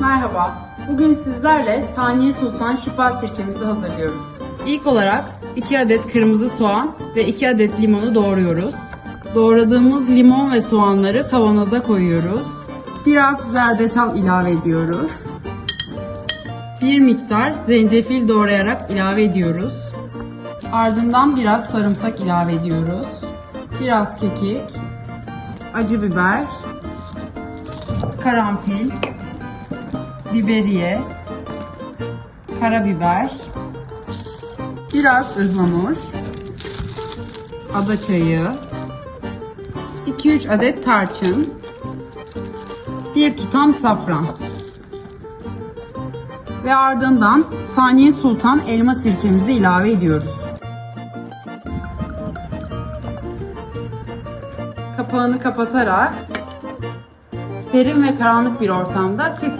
Merhaba. Bugün sizlerle Saniye Sultan şifa sirkemizi hazırlıyoruz. İlk olarak 2 adet kırmızı soğan ve 2 adet limonu doğruyoruz. Doğradığımız limon ve soğanları kavanoza koyuyoruz. Biraz zerdeçal ilave ediyoruz. Bir miktar zencefil doğrayarak ilave ediyoruz. Ardından biraz sarımsak ilave ediyoruz. Biraz kekik, acı biber, karanfil, biberiye, karabiber, biraz ıhlamur, ada çayı, 2-3 adet tarçın, bir tutam safran ve ardından Saniye Sultan elma sirkemizi ilave ediyoruz. Kapağını kapatarak serin ve karanlık bir ortamda 40